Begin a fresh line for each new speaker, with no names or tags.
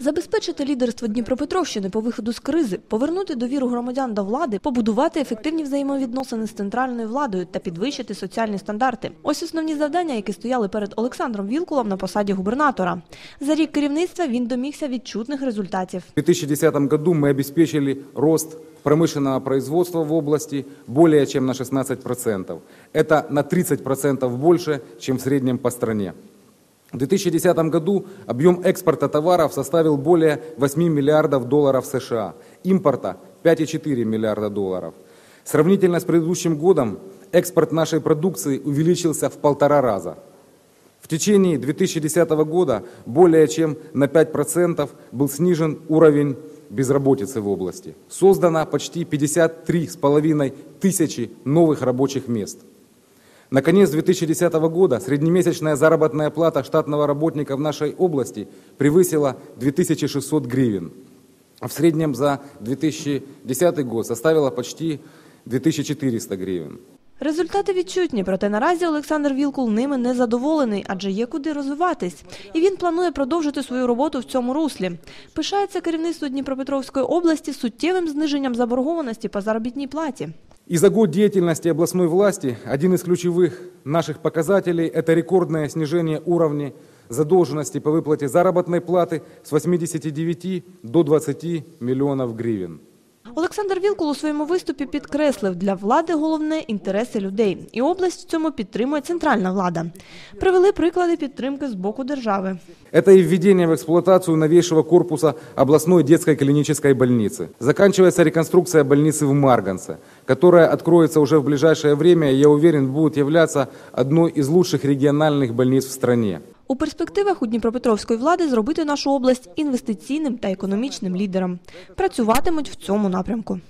Забезпечити лідерство Дніпропетровщини по виходу з кризи, повернути довіру громадян до влади, побудувати ефективні взаємовідносини з центральною владою та підвищити соціальні стандарти. Ось основні завдання, які стояли перед Олександром Вілкулом на посаді губернатора. За рік керівництва він домігся відчутних результатів.
В 2010 году мы обеспечили рост промышленного производства в области более чем на 16%. Это на 30% больше, чем в среднем по стране. В 2010 году объем экспорта товаров составил более 8 миллиардов долларов США, импорта 5,4 миллиарда долларов. Сравнительно с предыдущим годом экспорт нашей продукции увеличился в полтора раза. В течение 2010 года более чем на 5% был снижен уровень безработицы в области. Создано почти 53,5 тысячи новых рабочих мест. Наконец 2010 года среднемесячная заработная плата штатного работника в нашей области превысила 2600 гривен, в среднем за 2010 год составила почти 2400 гривен.
Результати відчутні, проте наразі Олександр Вілкул ними не задоволений, адже є куди розвиватись. І він планує продовжити свою роботу в цьому руслі. Пишається керівництво Дніпропетровської області суттєвим зниженням заборгованості по заробітній платі.
И за год деятельности областной власти один из ключевых наших показателей – это рекордное снижение уровня задолженности по выплате заработной платы с 89 до 20 миллионов гривен.
Олександр Вілкул у своєму виступі підкреслив, для влади головне – інтереси людей. І область в цьому підтримує центральна влада. Привели приклади підтримки з боку держави.
Это и введение в эксплуатацию новейшего корпуса областной детской клинической больницы. Заканчивается реконструкция больницы в Марганце, которая откроется уже в ближайшее время и, я уверен, будет являться одной из лучших региональных больниц в стране.
У перспективах у Дніпропетровської влади зробити нашу область інвестиційним та економічним лідером. Працюватимуть в цьому напрямку.